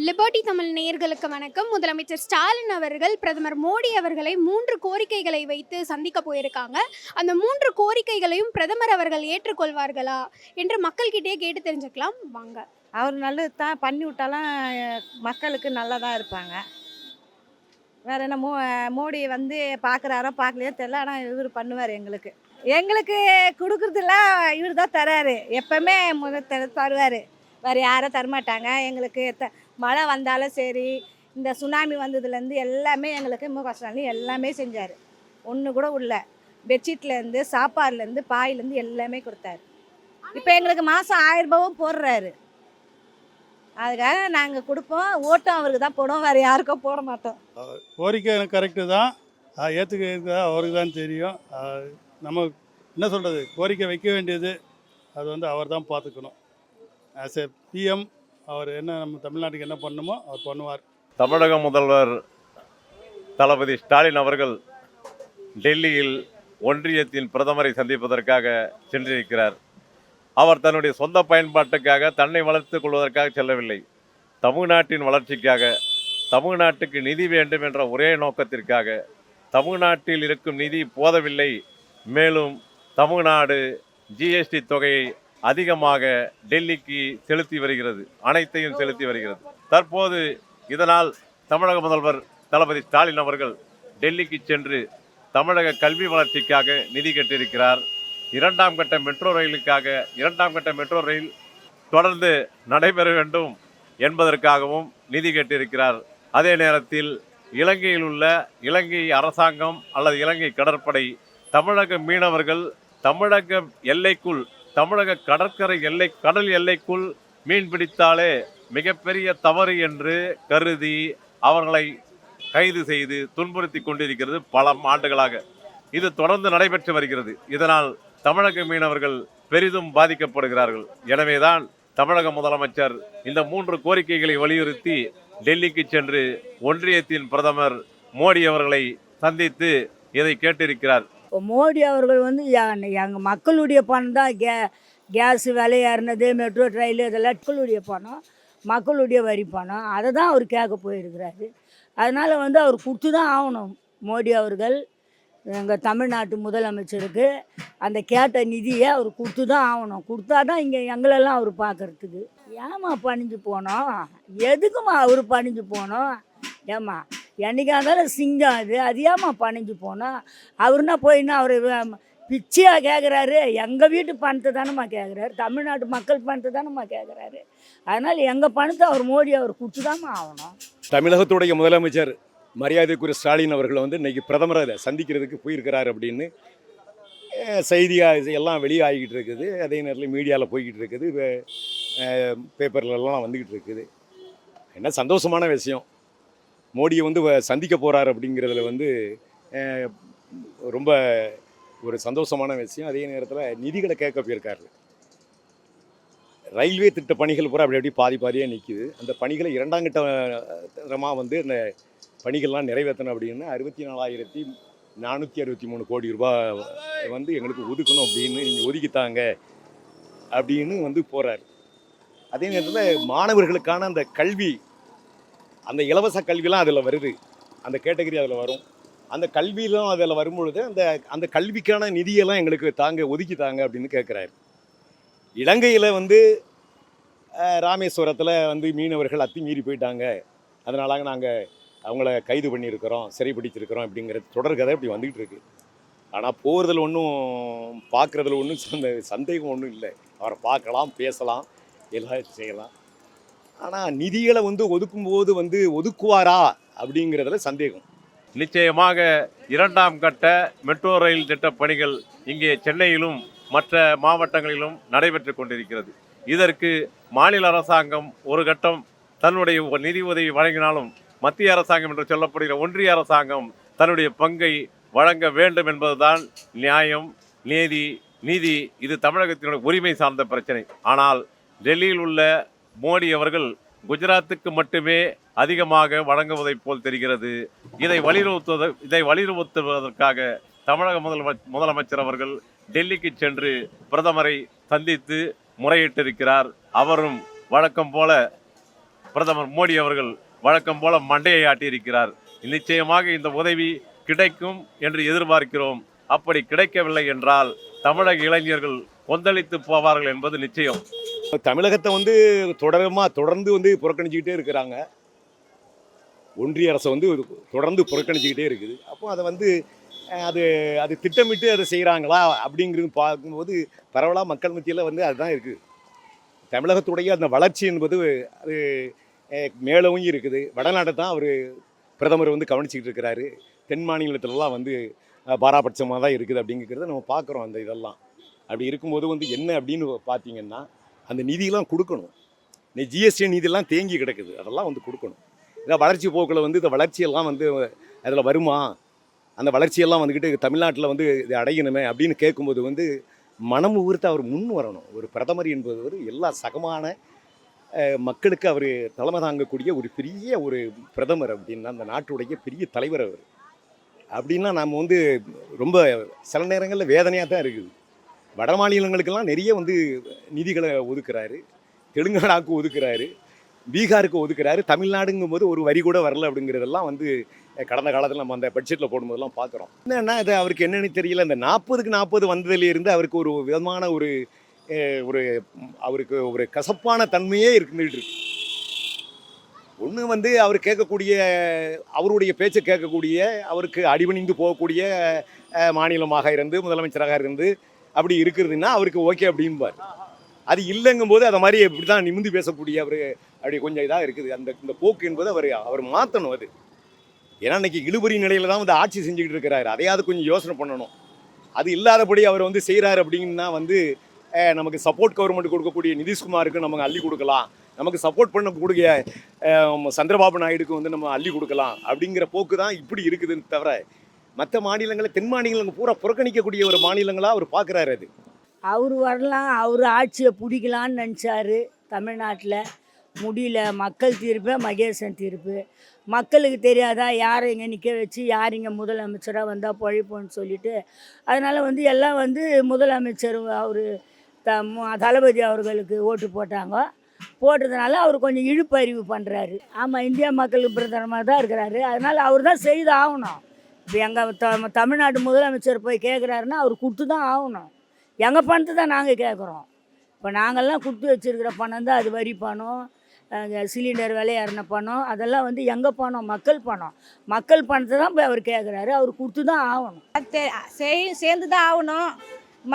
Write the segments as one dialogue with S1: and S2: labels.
S1: Liberty Tamil நேயர்களுக்கு வணக்கம். முதலமைச்சர் ஸ்டாலின் அவர்கள் பிரதமர் மோடி அவர்களை மூன்று கோரிக்கைகளை வைத்து சந்திக்க போயிருக்காங்க. அந்த மூன்று கோரிக்கைகளையும் பிரதமர் அவர்கள் ஏற்றுக்கொள்வார்களா என்று மக்கள்கிட்டயே கேட்டு தெரிஞ்சுக்கலாம். வாங்க.
S2: அவர் நல்லது தான் பண்ணி விட்டாலும் அஹ், மக்களுக்கு நல்லதாக இருப்பாங்க. வேற என்ன மோ மோடி வந்து பார்க்குறாரோ பார்க்கலையோ தெரில ஆனால் இவர் பண்ணுவார் எங்களுக்கு. எங்களுக்கு கொடுக்குறதுலாம் இவர் தான் தராரு எப்பவுமே முத த- தருவார். வேறு யாரும் தரமாட்டாங்க. எங்களுக்கு த மழை வந்தாலும் சரி இந்த சுனாமி வந்ததுலேருந்து எல்லாமே எங்களுக்கு முக ஸ்டாலின் எல்லாமே செஞ்சார். ஒன்று கூட உள்ள. பெட்ஷீட்லேருந்து சாப்பாடுலேருந்து பாயிலேருந்து எல்லாமே கொடுத்தாரு. இப்போ எங்களுக்கு மாதம் ஆயிரரூபாவும் போடுறாரு. அதுக்காக நாங்கள் கொடுப்போம். ஓட்டும் அவருக்கு தான் போடுவோம். வேறு யாருக்கும் போட மாட்டோம்.
S3: கோரிக்கை எனக்கு கரெக்டு தான். ஏற்றுக்க அவருக்கு தான் தெரியும். நம்ம என்ன சொல்கிறது கோரிக்கை வைக்க வேண்டியது அது வந்து அவர் தான் பார்த்துக்கணும். ஆஸ் எ பிஎம் அவர் என்ன நம்ம தமிழ்நாட்டுக்கு என்ன பண்ணணுமோ அவர் பண்ணுவார்.
S4: தமிழக முதல்வர் தளபதி ஸ்டாலின் அவர்கள் டெல்லியில் ஒன்றியத்தின் பிரதமரை சந்திப்பதற்காக சென்றிருக்கிறார். அவர் தன்னுடைய சொந்த பயன்பாட்டுக்காக தன்னை வளர்த்துக் கொள்வதற்காக செல்லவில்லை. தமிழ்நாட்டின் வளர்ச்சிக்காக தமிழ்நாட்டுக்கு நிதி வேண்டும் என்ற ஒரே நோக்கத்திற்காக தமிழ்நாட்டில் இருக்கும் நிதி போதவில்லை. மேலும் தமிழ்நாடு ஜிஎஸ்டி தொகையை அதிகமாக டெல்லிக்கு செலுத்தி வருகிறது. அனைத்தையும் செலுத்தி வருகிறது. தற்போது இதனால் தமிழக முதல்வர் தளபதி ஸ்டாலின் அவர்கள் டெல்லிக்கு சென்று தமிழக கல்வி வளர்ச்சிக்காக நிதி கட்டியிருக்கிறார். இரண்டாம் கட்ட மெட்ரோ ரயிலுக்காக இரண்டாம் கட்ட மெட்ரோ ரயில் தொடர்ந்து நடைபெற வேண்டும் என்பதற்காகவும் நிதி கட்டியிருக்கிறார். அதே நேரத்தில் இலங்கையில் உள்ள இலங்கை அரசாங்கம் அல்லது இலங்கை கடற்படை தமிழக மீனவர்கள் தமிழக எல்லைக்குள் தமிழக கடற்கரை எல்லை கடல் எல்லைக்குள் மீன் பிடித்தாலே மிகப்பெரிய தவறு என்று கருதி அவர்களை கைது செய்து துன்புறுத்தி கொண்டிருக்கிறது பல ஆண்டுகளாக. இது தொடர்ந்து நடைபெற்று வருகிறது. இதனால் தமிழக மீனவர்கள் பெரிதும் பாதிக்கப்படுகிறார்கள். எனவேதான் தமிழக முதலமைச்சர் இந்த மூன்று கோரிக்கைகளை வலியுறுத்தி டெல்லிக்கு சென்று ஒன்றியத்தின் பிரதமர் மோடி அவர்களை சந்தித்து இதை கேட்டிருக்கிறார்.
S5: மோடி அவர்கள் வந்து எங்கள் மக்களுடைய பணம் தான் கே கேஸ் விலை ஏறினது மெட்ரோ ட்ரெயில் இதெல்லாம் மக்களுடைய பணம் மக்களுடைய வரி பணம் அதை தான் அவர் கேட்க போயிருக்கிறாரு. அதனால் வந்து அவர் கொடுத்து தான் ஆகணும் மோடி அவர்கள் எங்கள் தமிழ்நாட்டு முதலமைச்சருக்கு அந்த கேட்ட நிதியை அவர் கொடுத்து தான் ஆகணும். கொடுத்தா தான் இங்கே எங்களெல்லாம் அவர் பார்க்குறதுக்கு. ஏம்மா பணிஞ்சு போனோம்? எதுக்குமா அவர் பணிஞ்சு போனோம்? ஏம்மா என்னைக்கா இருந்தாலும் சிங்கம் அது. அது ஏம்மா பணிஞ்சு போனோம் அவருன்னா போயின்னா அவர் பிச்சையாக கேட்குறாரு எங்கள் வீட்டு பணத்தை தானம்மா கேட்குறாரு தமிழ்நாட்டு மக்கள் பணத்தை தானம்மா கேட்குறாரு அதனால் எங்கள் பணத்தை அவர் மோடி அவர் கொடுத்து ஆகணும்.
S6: தமிழகத்துடைய முதலமைச்சர் மரியாதைக்குரிய ஸ்டாலின் அவர்களை வந்து இன்றைக்கி பிரதமரை சந்திக்கிறதுக்கு போயிருக்கிறார் அப்படின்னு செய்தியாக எல்லாம் வெளியாகிட்டு இருக்குது. அதே நேரத்தில் மீடியாவில் போய்கிட்டு இருக்குது. பேப்பர்லலாம் வந்துக்கிட்டு இருக்குது. என்ன சந்தோஷமான விஷயம். மோடியை வந்து வ- சந்திக்க போகிறார் அப்படிங்கிறதுல வந்து ரொம்ப ஒரு சந்தோஷமான விஷயம். அதே நேரத்தில் நிதிகளை கேட்க போயிருக்காரு. ரயில்வே திட்ட பணிகள் பூரா அப்படி அப்படி பாதி பாதியாக நிற்கிது அந்த பணிகளை இரண்டாம் கட்டமாக வந்து அந்த பணிகள்லாம் நிறைவேற்றணும் அப்படின்னு அறுபத்தி நாலாயிரத்தி நானூற்றி அறுபத்தி மூணு கோடி ரூபாய் வந்து எங்களுக்கு ஒதுக்கணும் அப்படின்னு நீங்கள் ஒதுக்கித்தாங்க அப்படின்னு வந்து போகிறார் அதே நேரத்தில் மாணவர்களுக்கான அந்த கல்வி அந்த இலவச கல்விலாம் அதில் வருது. அந்த கேட்டகரி அதில் வரும். அந்த கல்வியெலாம் அதில் வரும்பொழுது அந்த அந்த கல்விக்கான நிதியெல்லாம் எங்களுக்கு தாங்க ஒதுக்கி தாங்க அப்படின்னு கேட்குறாரு இலங்கையில் வந்து ராமேஸ்வரத்தில் வந்து மீனவர்கள் அத்துமீறி போயிட்டாங்க. அதனால நாங்கள் அவங்கள கைது பண்ணியிருக்கிறோம் சிறைப்பிடிச்சிருக்கிறோம் அப்படிங்கிறது தொடர்கதை இப்படி வந்துக்கிட்டு இருக்கு. ஆனால் போகிறதுல ஒன்றும் பார்க்குறதுல ஒன்றும் சந்த சந்தேகம் ஒன்றும் இல்லை. அவரை பார்க்கலாம் பேசலாம் எல்லாம் செய்யலாம் ஆனால் நிதிகளை வந்து ஒதுக்கும்போது வந்து ஒதுக்குவாரா அப்படிங்கிறதுல சந்தேகம்.
S4: நிச்சயமாக இரண்டாம் கட்ட மெட்ரோ ரயில் திட்ட பணிகள் இங்கே சென்னையிலும் மற்ற மாவட்டங்களிலும் நடைபெற்று கொண்டிருக்கிறது. இதற்கு மாநில அரசாங்கம் ஒரு கட்டம் தன்னுடைய நிதி உதவி வழங்கினாலும் மத்திய அரசாங்கம் என்று சொல்லப்படுகிற ஒன்றிய அரசாங்கம் தன்னுடைய பங்கை வழங்க வேண்டும் என்பதுதான் நியாயம் நீதி நீதி. இது தமிழகத்தினுடைய உரிமை சார்ந்த பிரச்சனை. ஆனால் டெல்லியில் உள்ள மோடி அவர்கள் குஜராத்துக்கு மட்டுமே அதிகமாக வழங்குவதைப் போல் தெரிகிறது. இதை வலியுறுத்துவத இதை வலியுறுத்துவதற்காக தமிழக முதலமை முதலமைச்சர் அவர்கள் டெல்லிக்கு சென்று பிரதமரை சந்தித்து முறையிட்டிருக்கிறார். அவரும் வழக்கம் போல பிரதமர் மோடி அவர்கள் வழக்கம் போல மண்டையை ஆட்டியிருக்கிறார். நிச்சயமாக இந்த உதவி கிடைக்கும் என்று எதிர்பார்க்கிறோம். அப்படி கிடைக்கவில்லை என்றால் தமிழக இளைஞர்கள் கொந்தளித்து போவார்கள் என்பது நிச்சயம்.
S6: தமிழகத்தை வந்து தொடரமாக தொடர்ந்து வந்து புறக்கணிச்சிக்கிட்டே இருக்கிறாங்க. ஒன்றிய அரசு வந்து தொடர்ந்து புறக்கணிச்சிக்கிட்டே இருக்குது. அப்போ அதை வந்து அது அது திட்டமிட்டு அதை செய்கிறாங்களா அப்படிங்கிறது பார்க்கும்போது பரவலாக மக்கள் மத்தியில் வந்து அதுதான் இருக்குது தமிழகத்துடைய அந்த வளர்ச்சி என்பது அது மேலவும் இருக்குது. வடநாட்டை தான் அவர் பிரதமர் வந்து கவனிச்சிக்கிட்டு இருக்கிறாரு. தென் மாநிலத்திலலாம் வந்து பாராபட்சமாக தான் இருக்குது அப்படிங்கிறத நம்ம பார்க்குறோம் அந்த இதெல்லாம். அப்படி இருக்கும்போது வந்து என்ன அப்படின்னு பார்த்தீங்கன்னா அந்த நிதியெல்லாம் கொடுக்கணும். இந்த ஜிஎஸ்டி நிதியெல்லாம் தேங்கி கிடக்குது. அதெல்லாம் வந்து கொடுக்கணும். இந்த வளர்ச்சி போக்கில் வந்து இந்த வளர்ச்சியெல்லாம் வந்து அதில் வருமா? அந்த வளர்ச்சியெல்லாம் வந்துக்கிட்டு தமிழ்நாட்டில் வந்து இது அடையணுமே அப்படின்னு கேட்கும்போது வந்து மனம் உறுத்து அவர் முன் வரணும். ஒரு பிரதமர் என்பவர் எல்லா சகமான மக்களுக்கு அவர் தலைமை தாங்கக்கூடிய ஒரு பெரிய ஒரு பிரதமர் அப்படின்னா அந்த நாட்டுடைய பெரிய தலைவர் அவர். அப்படின்னா நம்ம வந்து ரொம்ப சில நேரங்களில் வேதனையாக தான் இருக்குது. வட மாநிலங்களுக்கெல்லாம் நிறைய வந்து நிதிகளை ஒதுக்குறாரு. தெலுங்கானாவுக்கு ஒதுக்குறாரு. பீகாருக்கு ஒதுக்குறாரு. தமிழ்நாடுங்கும் போது ஒரு வரி கூட வரல அப்படிங்கிறதெல்லாம் வந்து கடந்த காலத்தில் நம்ம அந்த பட்ஜெட்டில் போடும்போதெல்லாம் பார்க்குறோம் என்னென்னா இது அவருக்கு என்னென்னு தெரியல. இந்த நாற்பதுக்கு நாற்பது வந்ததுலேருந்து அவருக்கு ஒரு விதமான ஒரு ஒரு அவருக்கு ஒரு கசப்பான தன்மையே இருந்துகிட்டு இருக்கு. ஒன்று வந்து அவர் கேட்கக்கூடிய அவருடைய பேச்சை கேட்கக்கூடிய அவருக்கு அடிபணிந்து போகக்கூடிய மாநிலமாக இருந்து முதலமைச்சராக இருந்து அப்படி இருக்கிறதுன்னா அவருக்கு ஓகே அப்படிம்பார். அது இல்லைங்கும்போது அதை மாதிரி இப்படி தான் நிமிந்து பேசக்கூடிய அவர் அப்படி கொஞ்சம் இதாக இருக்குது. அந்த இந்த போக்கு என்பது அவர் அவர் மாற்றணும் அது. ஏன்னா இன்னைக்கு இழுபறி நிலையில தான் வந்து ஆட்சி செஞ்சுக்கிட்டு இருக்கிறாரு. அதையாவது கொஞ்சம் யோசனை பண்ணணும். அது இல்லாதபடி அவர் வந்து செய்கிறாரு அப்படின்னா வந்து நமக்கு சப்போர்ட் கவர்மெண்ட் கொடுக்கக்கூடிய நிதிஷ்குமாருக்கு நமக்கு அள்ளி கொடுக்கலாம். நமக்கு சப்போர்ட் பண்ண கூடிய சந்திரபாபு நாயுடுக்கு வந்து நம்ம அள்ளி கொடுக்கலாம். அப்படிங்கிற போக்கு தான் இப்படி இருக்குதுன்னு தவிர மற்ற மாநிலங்களை தென் மாநிலங்கள் பூரா புறக்கணிக்கக்கூடிய ஒரு மாநிலங்களாக அவர் பார்க்குறாரு அது.
S5: அவர் வரலாம் அவர் ஆட்சியை பிடிக்கலான்னு நினச்சாரு தமிழ்நாட்டில். முடியல மக்கள் தீர்ப்பு மகேசன் தீர்ப்பு. மக்களுக்கு தெரியாதா யாரை இங்கே நிற்க வச்சு யார் இங்கே முதலமைச்சராக வந்தால் பழிப்போன்னு சொல்லிட்டு. அதனால் வந்து எல்லாம் வந்து முதலமைச்சர் அவர் த மு- தளபதி அவர்களுக்கு ஓட்டு போட்டாங்க. போட்டதுனால அவர் கொஞ்சம் இழுப்பறிவு பண்ணுறாரு ஆமாம் இந்தியா மக்களுக்கு பிரதமராக தான் இருக்கிறாரு. அதனால் அவர் தான் செய்து ஆகணும் இப்போ எங்கள் த தமிழ்நாடு முதலமைச்சர் போய் கேட்குறாருன்னா அவர் கொடுத்து தான் ஆகணும். எங்கள் பணத்தை தான் நாங்கள் கேட்குறோம் இப்போ நாங்கள்லாம் கொடுத்து வச்சுருக்கிற பணம் தான் அது வரி பணம் சிலிண்டர் விலை ஏறின பணம் அதெல்லாம் வந்து எங்கள் பணம்? மக்கள் பணம். மக்கள் பணத்தை தான் போய் அவர் கேட்குறாரு அவர் கொடுத்து தான் ஆகணும்
S2: சேர்ந்து தான் ஆகணும்.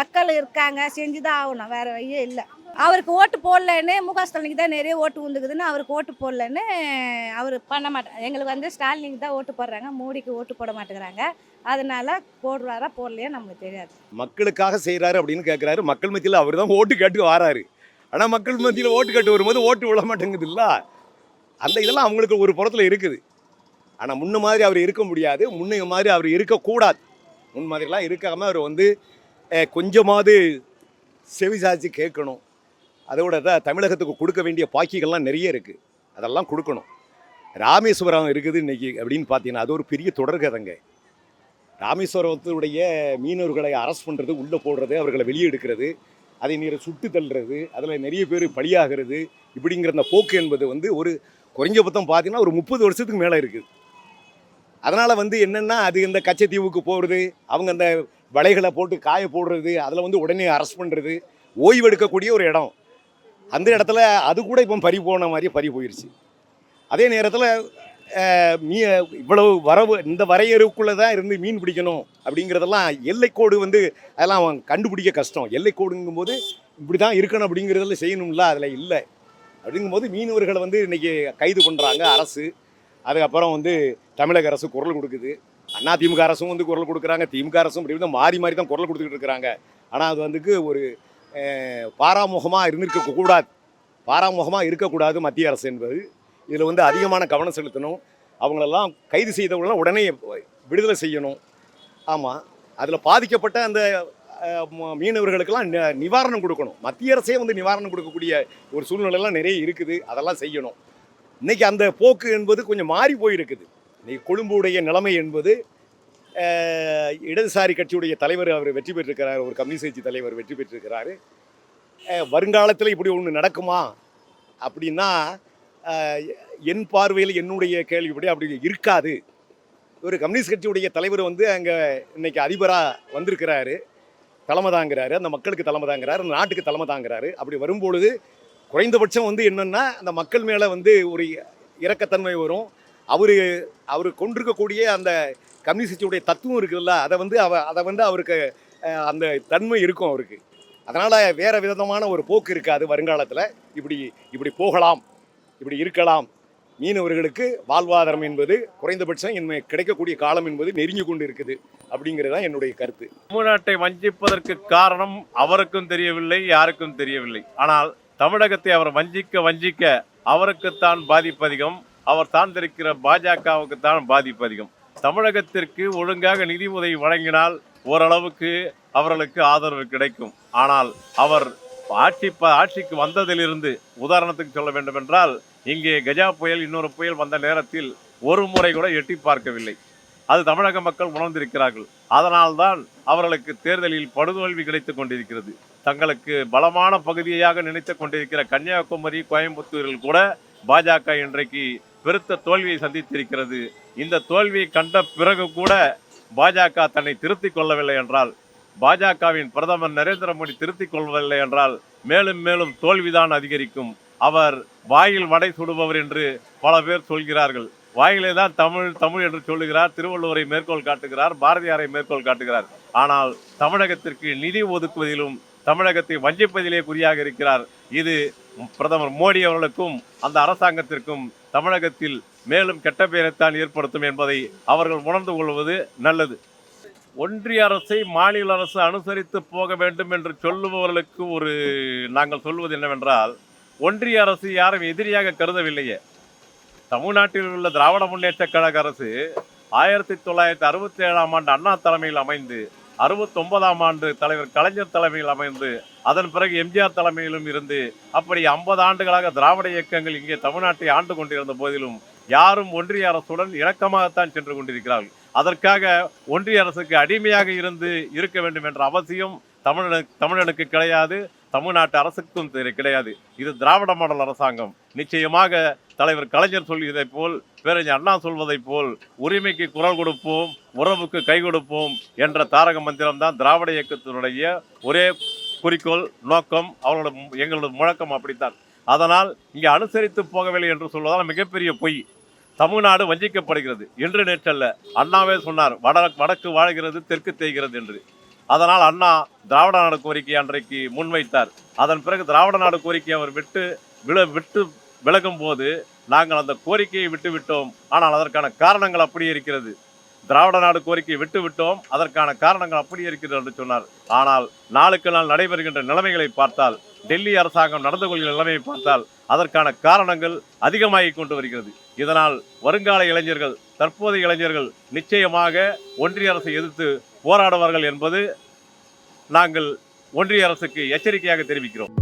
S2: மக்கள் இருக்காங்க செஞ்சு தான் ஆகணும். வேறு வழியே இல்லை. அவருக்கு ஓட்டு போடலன்னு முக ஸ்டாலினுக்கு தான் நிறைய ஓட்டு உந்துக்குதுன்னு அவருக்கு ஓட்டு போடலன்னு அவர் பண்ண மாட்டார் எங்களுக்கு வந்து ஸ்டாலினுக்கு தான் ஓட்டு போடுறாங்க மோடிக்கு ஓட்டு போட மாட்டேங்கிறாங்க. அதனால போடுறாரா போடலையா நம்மளுக்கு தெரியாது.
S6: மக்களுக்காக செய்கிறாரு அப்படின்னு கேட்குறாரு மக்கள் மத்தியில் அவர் தான் ஓட்டு கேட்டு வராரு. ஆனால் மக்கள் மத்தியில் ஓட்டு கேட்டு வரும்போது ஓட்டு விட மாட்டேங்குது இல்லை? அந்த இதெல்லாம் அவங்களுக்கு ஒரு புறத்தில் இருக்குது. ஆனால் முன்ன மாதிரி அவர் இருக்க முடியாது. முன்னைய மாதிரி அவர் இருக்கக்கூடாது. முன் மாதிரிலாம் இருக்காமல் அவர் வந்து கொஞ்சமாவது கொஞ்சமாவது செவிசாச்சு கேட்கணும். அதோட தான் தமிழகத்துக்கு கொடுக்க வேண்டிய பாக்கிகள்லாம் நிறைய இருக்குது அதெல்லாம் கொடுக்கணும். ராமேஸ்வரம் இருக்குது இன்றைக்கி அப்படின்னு பார்த்தீங்கன்னா அது ஒரு பெரிய தொடர்கதைங்க ராமேஸ்வரத்துடைய மீனவர்களை அரெஸ்ட் பண்ணுறது உள்ளே போடுறது அவர்களை வெளியே எடுக்கிறது அதை நீரை சுட்டு தள்ளுறது அதில் நிறைய பேர் பலியாகிறது இப்படிங்கிற அந்த போக்கு என்பது வந்து ஒரு குறைஞ்சபட்சம் பார்த்தீங்கன்னா ஒரு முப்பது வருஷத்துக்கு மேலே இருக்குது அதனால் வந்து என்னென்னா அது இந்த கச்சத்தீவுக்கு போகிறது அவங்க அந்த வலைகளை போட்டு காய போடுறது அதில் வந்து உடனே அரெஸ்ட் பண்ணுறது ஓய்வு எடுக்கக்கூடிய ஒரு இடம். அந்த இடத்துல அது கூட இப்போ பறி போன மாதிரி பறி போயிடுச்சு அதே நேரத்தில் மீ இவ்வளவு வரவு இந்த வரையறுக்குள்ளே தான் இருந்து மீன் பிடிக்கணும் அப்படிங்கிறதெல்லாம் எல்லைக்கோடு வந்து அதெல்லாம் அவன் கண்டுபிடிக்க கஷ்டம். எல்லைக்கோடுங்கும்போது இப்படி தான் இருக்கணும் அப்படிங்கிறதெல்லாம் செய்யணும்ல அதில் இல்லை. அப்படிங்கும்போது மீனவர்களை வந்து இன்றைக்கி கைது பண்ணுறாங்க அரசு. அதுக்கப்புறம் வந்து தமிழக அரசு குரல் கொடுக்குது. அண்ணா திமுக அரசும் வந்து குரல் கொடுக்குறாங்க. திமுக அரசும் இப்படி வந்து மாறி மாறி தான் குரல் கொடுத்துக்கிட்டு இருக்கிறாங்க. ஆனால் அது வந்துக்கு ஒரு பாராமுகமாக இருந்திருக்க கூடாது. பாராமுகமாக இருக்கக்கூடாது மத்திய அரசு என்பது. இதில் வந்து அதிகமான கவனம் செலுத்தணும். அவங்களெல்லாம் கைது செய்தவங்களெல்லாம் உடனே விடுதலை செய்யணும். ஆமாம் அதில் பாதிக்கப்பட்ட அந்த மீனவர்களுக்கெல்லாம் நிவாரணம் கொடுக்கணும். மத்திய அரசே வந்து நிவாரணம் கொடுக்கக்கூடிய ஒரு சூழ்நிலைலாம் நிறைய இருக்குது. அதெல்லாம் செய்யணும். இன்னைக்கு அந்த போக்கு என்பது கொஞ்சம் மாறி போயிருக்குது. இன்றைக்கி கொழும்புடைய நிலைமை என்பது இடதுசாரி கட்சியுடைய தலைவர் அவர் வெற்றி பெற்றிருக்கிறார். ஒரு கம்யூனிஸ்ட் கட்சி தலைவர் வெற்றி பெற்றிருக்கிறாரு. வருங்காலத்தில் இப்படி ஒன்று நடக்குமா? அப்படின்னா என் பார்வையில் என்னுடைய கேள்விப்படி அப்படி இருக்காது. ஒரு கம்யூனிஸ்ட் கட்சியுடைய தலைவர் வந்து அங்கே இன்றைக்கி அதிபராக வந்திருக்கிறாரு. தலைமை தாங்கிறாரு. அந்த மக்களுக்கு தலைமை தாங்கிறாரு. அந்த நாட்டுக்கு தலைமை தாங்கிறாரு. அப்படி வரும்பொழுது குறைந்தபட்சம் வந்து என்னென்னா அந்த மக்கள் மேலே வந்து ஒரு இறக்கத்தன்மை வரும். அவர் அவர் கொண்டிருக்கக்கூடிய அந்த கம்யூனிஸ்ட் கட்சியுடைய தத்துவம் இருக்குதுல்ல அதை வந்து அவ அதை வந்து அவருக்கு அந்த தன்மை இருக்கும் அவருக்கு. அதனால் வேறு விதமான ஒரு போக்கு இருக்காது வருங்காலத்தில். இப்படி இப்படி போகலாம் இப்படி இருக்கலாம். மீனவர்களுக்கு வாழ்வாதாரம் என்பது குறைந்தபட்சம் இன்மை கிடைக்கக்கூடிய காலம் என்பது நெருங்கி கொண்டு இருக்குது அப்படிங்கிறது தான் என்னுடைய கருத்து.
S4: தமிழ்நாட்டை வஞ்சிப்பதற்கு காரணம் அவருக்கும் தெரியவில்லை யாருக்கும் தெரியவில்லை. ஆனால் தமிழகத்தை அவர் வஞ்சிக்க வஞ்சிக்க அவருக்குத்தான் பாதிப்பு அதிகம் அவர் சார்ந்திருக்கிற பாஜகவுக்குத்தான் பாதிப்பு அதிகம். தமிழகத்திற்கு ஒழுங்காக நிதி உதவி வழங்கினால் ஓரளவுக்கு அவர்களுக்கு ஆதரவு கிடைக்கும். ஆனால் அவர் ஆட்சி ப- ஆட்சிக்கு வந்ததிலிருந்து உதாரணத்துக்கு சொல்ல வேண்டும் என்றால் இங்கே கஜா புயல் இன்னொரு புயல் வந்த நேரத்தில் ஒரு முறை கூட எட்டி பார்க்கவில்லை. அது தமிழக மக்கள் உணர்ந்திருக்கிறார்கள். அதனால்தான் அவர்களுக்கு தேர்தலில் படுதோல்வி கிடைத்துக் கொண்டிருக்கிறது. தங்களுக்கு பலமான பகுதியாக நினைத்துக் கொண்டிருக்கிற கன்னியாகுமரி கோயம்புத்தூரில் கூட பாஜக இன்றைக்கு பெருத்த தோல்வியை சந்தித்திருக்கிறது. இந்த தோல்வியை கண்ட பிறகு கூட பாஜக தன்னை திருத்திக் கொள்ளவில்லை என்றால் பாஜகவின் பிரதமர் நரேந்திர மோடி திருத்திக் கொள்ளவில்லை என்றால் மேலும் மேலும் தோல்விதான் அதிகரிக்கும். அவர் வாயில் வடை சுடுபவர் என்று பல பேர் சொல்கிறார்கள். வாயிலே தான் தமிழ் தமிழ் என்று சொல்லுகிறார். திருவள்ளுவரை மேற்கோள் காட்டுகிறார். பாரதியாரை மேற்கோள் காட்டுகிறார். ஆனால் தமிழகத்திற்கு நிதி ஒதுக்குவதிலும் தமிழகத்தை வஞ்சிப்பதிலே குறியாக இருக்கிறார். இது பிரதமர் மோடி அவர்களுக்கும் அந்த அரசாங்கத்திற்கும் தமிழகத்தில் மேலும் கெட்ட பெயரைத்தான் ஏற்படுத்தும் என்பதை அவர்கள் உணர்ந்து கொள்வது நல்லது. ஒன்றிய அரசை மாநில அரசு அனுசரித்து போக வேண்டும் என்று சொல்லுபவர்களுக்கு ஒரு நாங்கள் சொல்வது என்னவென்றால் ஒன்றிய அரசு யாரும் எதிரியாக கருதவில்லையே. தமிழ்நாட்டில் உள்ள திராவிட முன்னேற்ற கழக அரசு ஆயிரத்தி தொள்ளாயிரத்தி அறுபத்தி ஏழாம் ஆண்டு அண்ணா தலைமையில் அமைந்து அறுபத்தொன்பதாம் ஆண்டு தலைவர் கலைஞர் தலைமையில் அமைந்து அதன் பிறகு எம்ஜிஆர் தலைமையிலும் இருந்து அப்படி ஐம்பது ஆண்டுகளாக திராவிட இயக்கங்கள் இங்கே தமிழ்நாட்டை ஆண்டு கொண்டிருந்த போதிலும் யாரும் ஒன்றிய அரசுடன் இணக்கமாகத்தான் சென்று கொண்டிருக்கிறார்கள். அதற்காக ஒன்றிய அரசுக்கு அடிமையாக இருந்து இருக்க வேண்டும் என்ற அவசியம் தமிழனு தமிழனுக்கு கிடையாது தமிழ்நாட்டு அரசுக்கும் கிடையாது. இது திராவிட மாடல் அரசாங்கம். நிச்சயமாக தலைவர் கலைஞர் சொல்லியதைப் போல் பேரறிஞர் அண்ணா சொல்வதைப் போல் உரிமைக்கு குரல் கொடுப்போம் உறவுக்கு கை கொடுப்போம் என்ற தாரக மந்திரம்தான் திராவிட இயக்கத்தினுடைய ஒரே குறிக்கோள் நோக்கம் அவர்களோட மு- எங்களோட முழக்கம் அப்படித்தான். அதனால் இங்கே அனுசரித்து போகவில்லை என்று சொல்வதால் மிகப்பெரிய பொய். தமிழ்நாடு வஞ்சிக்கப்படுகிறது. என்று நேற்றல்ல அண்ணாவே சொன்னார் வட வடக்கு வாழ்கிறது தெற்கு தேய்கிறது என்று. அதனால் அண்ணா திராவிட நாடு கோரிக்கை அன்றைக்கு முன்வைத்தார். அதன் பிறகு திராவிட நாடு கோரிக்கையை அவர் விட்டு வில விட்டு விலகும் போது நாங்கள் அந்த கோரிக்கையை விட்டு விட்டோம் ஆனால் அதற்கான காரணங்கள் அப்படியே இருக்கிறது. திராவிட நாடு கோரிக்கை விட்டுவிட்டோம் அதற்கான காரணங்கள் அப்படியே இருக்கிறது என்று சொன்னார். ஆனால் நாளுக்கு நாள் நடைபெறுகின்ற நிலைமைகளை பார்த்தால் டெல்லி அரசாங்கம் நடந்து கொள்கிற நிலைமையை பார்த்தால் அதற்கான காரணங்கள் அதிகமாகி கொண்டு வருகிறது. இதனால் வருங்கால இளைஞர்கள் தற்போதைய இளைஞர்கள் நிச்சயமாக ஒன்றிய அரசை எதிர்த்து போராடுவார்கள் என்பது நாங்கள் ஒன்றிய அரசுக்கு எச்சரிக்கையாக தெரிவிக்கிறோம்.